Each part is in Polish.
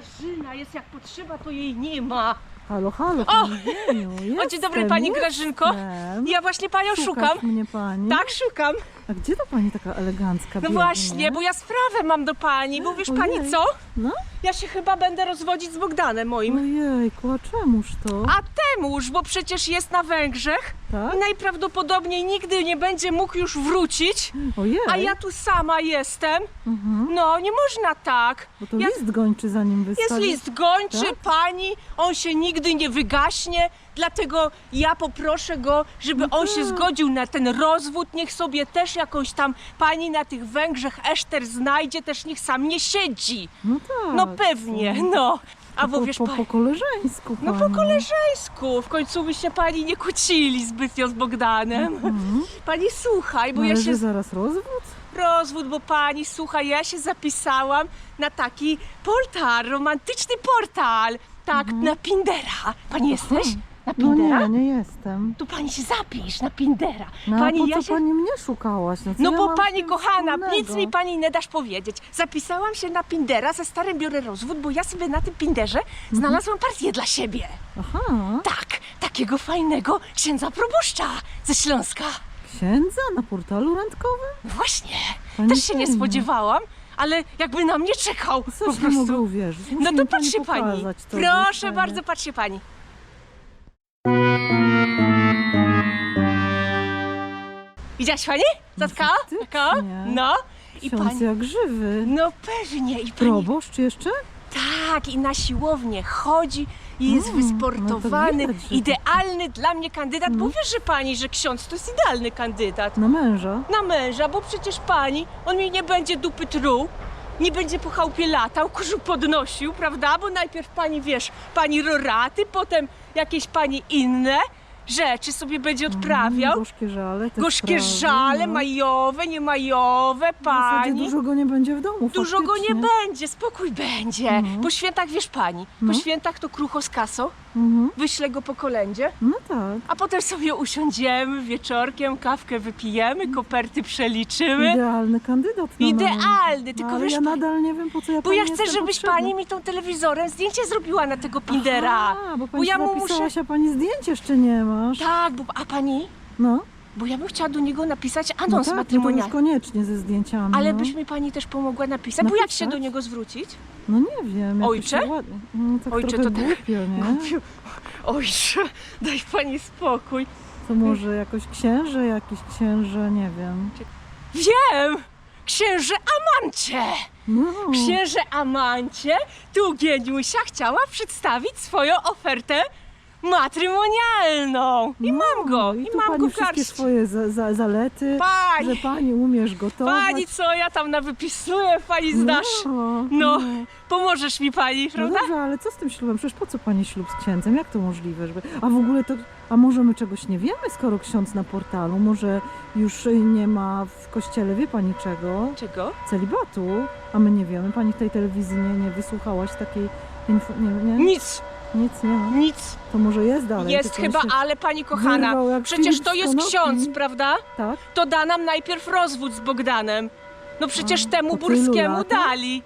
Grażyna jest jak potrzeba, to jej nie ma. Halo, halo, O! pani Wieniu, O, dzień dobry jestem, pani Grażynko. jestem. Ja właśnie panią Szukasz szukam. mnie pani? Tak, szukam. A gdzie to pani taka elegancka No biegnie? właśnie, bo ja sprawę mam do pani, bo wiesz pani Ojej. co? No? Ja się chyba będę rozwodzić z Bogdanem moim. Ojejku, a czemuż to? A temuż, bo przecież jest na Węgrzech Tak? i najprawdopodobniej nigdy nie będzie mógł już wrócić, Ojej, a ja tu sama jestem. mhm. No, nie można tak. bo to ja- list gończy zanim wystawi. Jest list gończy, Tak? pani, on się nigdy nie wygaśnie, dlatego ja poproszę go, żeby No on się tak. zgodził na ten rozwód, niech sobie też jakąś tam pani na tych Węgrzech Eszter znajdzie, też niech sam nie siedzi. No tak. No pewnie, no. A bo po, wiesz, po, po koleżeńsku no po pani. koleżeńsku, w końcu by się pani nie kłócili zbytnio z Bogdanem. Mhm. Pani słuchaj, bo ja Należy się zaraz rozwód? rozwód, bo pani, słuchaj, ja się zapisałam na taki portal, romantyczny portal. Tak, na Pindera. Pani jesteś? Na No Pindera? nie, nie jestem. Tu pani się zapisz na Pindera. No a pani, po ja co się... pani mnie szukałaś? No, co No ja bo mam z pani tym kochana, wspólnego? nic mi pani nie dasz powiedzieć. Zapisałam się na Pindera, ze starym biorę rozwód, bo ja sobie na tym Pinderze Mhm. znalazłam partię dla siebie. Aha, Tak, takiego fajnego księdza proboszcza ze Śląska. księdza na portalu randkowym? No właśnie, Pani też się nie spodziewałam, ale jakby na mnie czekał po Coś nie mogę prostu. uwierzyć. Musi No mi to patrzy pani. pokazać to Proszę bardzo, patrzy pani. Widziałaś pani? Zatka? faktycznie. Taka? No. I Ksiądz pani. jak żywy. No pewnie. I pani. Proboszcz jeszcze? Tak, i na siłownię chodzi i jest Mm, wysportowany, no to widać, że- idealny dla mnie kandydat, bo No. wiesz, że pani, że ksiądz to jest idealny kandydat Na męża. na męża, bo przecież pani, on mi nie będzie dupy truł, nie będzie po chałupie latał, kurzu podnosił, prawda? Bo najpierw pani, wiesz, pani roraty, potem jakieś pani inne rzeczy sobie będzie odprawiał. Mm, gorzkie żale. te Gorzkie sprawy, żale, no. majowe, niemajowe, W zasadzie pani. dużo go nie będzie w domu, Dużo go nie będzie, spokój będzie. No. Po świętach, wiesz pani, po No. świętach to krucho z kasą, Mhm. wyślę go po kolędzie, No tak. a potem sobie usiądziemy wieczorkiem, kawkę wypijemy, koperty przeliczymy. Idealny kandydat na Idealny, tylko Ale wiesz ja nadal nie wiem, po co ja Bo ja pani chcę, jestem żebyś potrzebna. pani mi tą telewizorem zdjęcie zrobiła na tego Pindera. A, bo pani ja się mu muszę- zapisałaś, a pani zdjęcie jeszcze nie masz. Tak, bo, a pani? No. Bo ja bym chciała do niego napisać No anons tak, no to już matrymonialny. koniecznie ze zdjęciami. Ale no. byś mi pani też pomogła napisać, bo jak się Napisać? do niego zwrócić? No nie wiem. Ojcze? Ładnie. No, tak Ojcze, to tak- głupio, nie? Głupiu. Ojcze, daj pani spokój. To może jakoś księże, jakiś księże, nie wiem. Wiem! Księże Amancie! No. Księże Amancie, tu Gieniusia chciała przedstawić swoją ofertę matrymonialną. I mam go, No, i, tu mam pani go w wszystkie garści. swoje za, za, zalety, Pani, że pani umiesz gotować. pani co ja tam nawypisuję, pani znasz. No, No, pomożesz mi pani, No prawda? dobrze, ale co z tym ślubem? Przecież po co pani ślub z księdzem? Jak to możliwe? Żeby... A w ogóle to, a może my czegoś nie wiemy, skoro ksiądz na portalu? Może już nie ma w kościele, wie pani czego? Czego? Celibatu? A my nie wiemy. Pani w tej telewizji nie, nie wysłuchałaś takiej info... Nie, nie? Nic, Nic nie ma. nic. To może jest dalej. Jest tylko chyba, się ale pani kochana, wyrwał jak przecież Filip to z jest konopi. ksiądz, prawda? Tak? To da nam najpierw rozwód z Bogdanem. No przecież A, temu po tylu Burskiemu latach? dali.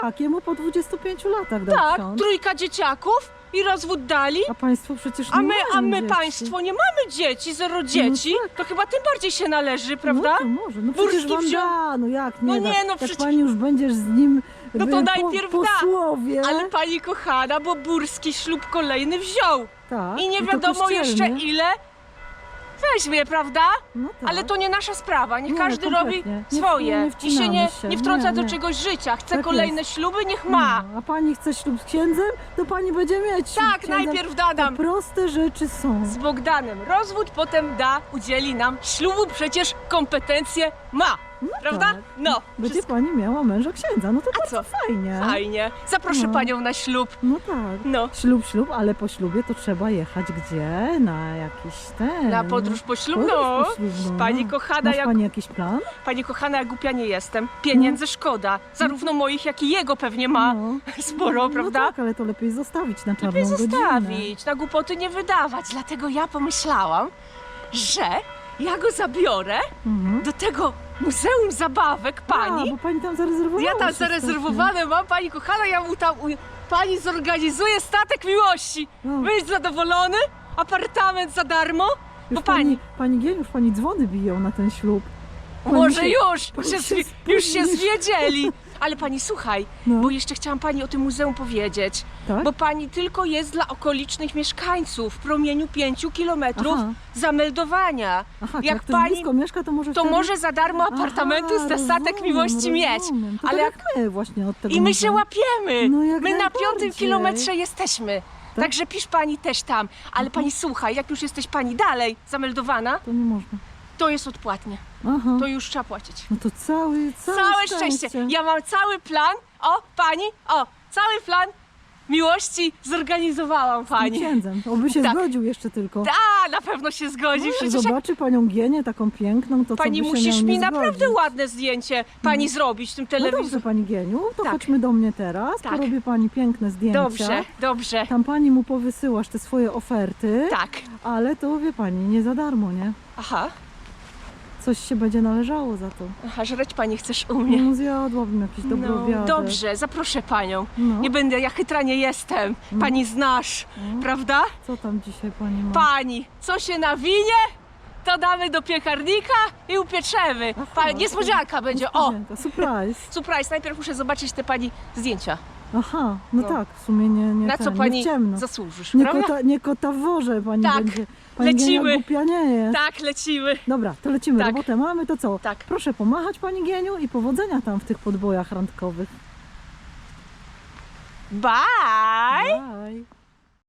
Tak, jemu po 25 latach dał Tak, ksiądz. trójka dzieciaków i rozwód dali. A państwo przecież A nie my, a mają my dzieci. państwo nie mamy dzieci, zero dzieci. tak. To chyba tym bardziej się należy, prawda? No to może, no przecież Burski wam wziął- da, no jak nie No da? nie, no Jak przecież- pani już będziesz z nim No to najpierw po, da. słowie. Ale pani kochana, bo Burski ślub kolejny wziął. tak, I nie to wiadomo kościelny. jeszcze ile weźmie, prawda? No tak. Ale to nie nasza sprawa. Niech Nie, każdy robi kompletnie. Nie- swoje. nie I się wcinamy nie, się. nie wtrąca Nie, do nie. czegoś życia. Chce Tak kolejne śluby, niech ma. No, a pani chce ślub z księdzem, to pani będzie mieć ślub z Tak, księdzem. najpierw dadam proste rzeczy są. z Bogdanem rozwód, potem da, udzieli nam ślubu, przecież kompetencje ma. Prawda? tak. No. Będzie wszystko pani miała męża księdza, no to A bardzo fajnie. Fajnie. Zaproszę No. panią na ślub. No tak. No. Ślub, ślub, ale po ślubie to trzeba jechać gdzie? Na jakiś ten... Na podróż poślubną. Podróż poślubną. Pani kochana, Masz jak, pani jakiś plan? pani kochana, jak głupia nie jestem. Pieniędzy szkoda. Zarówno moich, jak i jego pewnie ma No. sporo, prawda? No tak, ale to lepiej zostawić na czarną Lepiej godzinę. zostawić, na głupoty nie wydawać. Dlatego ja pomyślałam, że ja go zabiorę Mhm. do tego Muzeum Zabawek A, pani. bo pani tam zarezerwowała Ja tam zarezerwowane mam, pani kochana, ja mu tam u, pani zorganizuje statek miłości. No. Zadowolony? Apartament za darmo? Już Bo pani, Pani Gień, już pani dzwony biją na ten ślub. Pani może się- już, pani się się już się zwiedzieli. Ale pani słuchaj, No. bo jeszcze chciałam pani o tym muzeum powiedzieć. Tak? Bo pani tylko jest dla okolicznych mieszkańców w promieniu 5 kilometrów Aha. zameldowania. Aha, jak jak ktoś pani- blisko mieszka, to może To wtedy... może za darmo apartamentu z statek rozumiem, miłości mieć. rozumiem. To Ale tak jak jak my właśnie od tego I my się łapiemy. No jak my na najbardziej. piątym kilometrze jesteśmy. Tak? Także pisz pani też tam. Ale pani słuchaj, jak już jesteś pani dalej zameldowana, To nie można. To jest odpłatnie. Aha. To już trzeba płacić. No to cały, całe, Całe szczęście. Ja mam cały plan. O, pani, o, cały plan miłości zorganizowałam Pani. księdzem. Oby się Tak. zgodził jeszcze tylko. A, na pewno się zgodzi. No, Przecież jak Zobaczy panią Gienię, taką piękną, to pani co by się musisz miał mi nie naprawdę zgodzić? ładne zdjęcie pani zrobić w tym No dobrze telewizorze. pani Gieniu, to Tak. chodźmy do mnie teraz, Tak. porobię pani piękne zdjęcia. Dobrze, dobrze. Tam pani mu powysyłasz te swoje oferty, Tak. ale to wie pani, nie za darmo, nie? Aha, Coś się będzie należało za to. aha, żreć pani chcesz u mnie. No zjadłabym jakiś dobry No, dobrze, zaproszę panią. No. Nie będę, ja chytra nie jestem. No. Pani znasz, No. prawda? Co tam dzisiaj pani ma? Pani, co się nawinie, to damy do piekarnika i upieczemy. Aha, Pani, niespodzianka będzie. O, Surprise. surprise, najpierw muszę zobaczyć te pani zdjęcia. Aha, no, No. tak, w sumie nie, nie Na co ten, nie pani w ciemno. zasłużysz, Nie prawda? kota, nie kota worze pani Tak, będzie. Pani lecimy. Głupia nie jest. Tak, lecimy. Dobra, to lecimy, Tak. robotę mamy, to co? Tak. Proszę pomachać pani Gieniu i powodzenia tam w tych podbojach randkowych. Bye! Bye.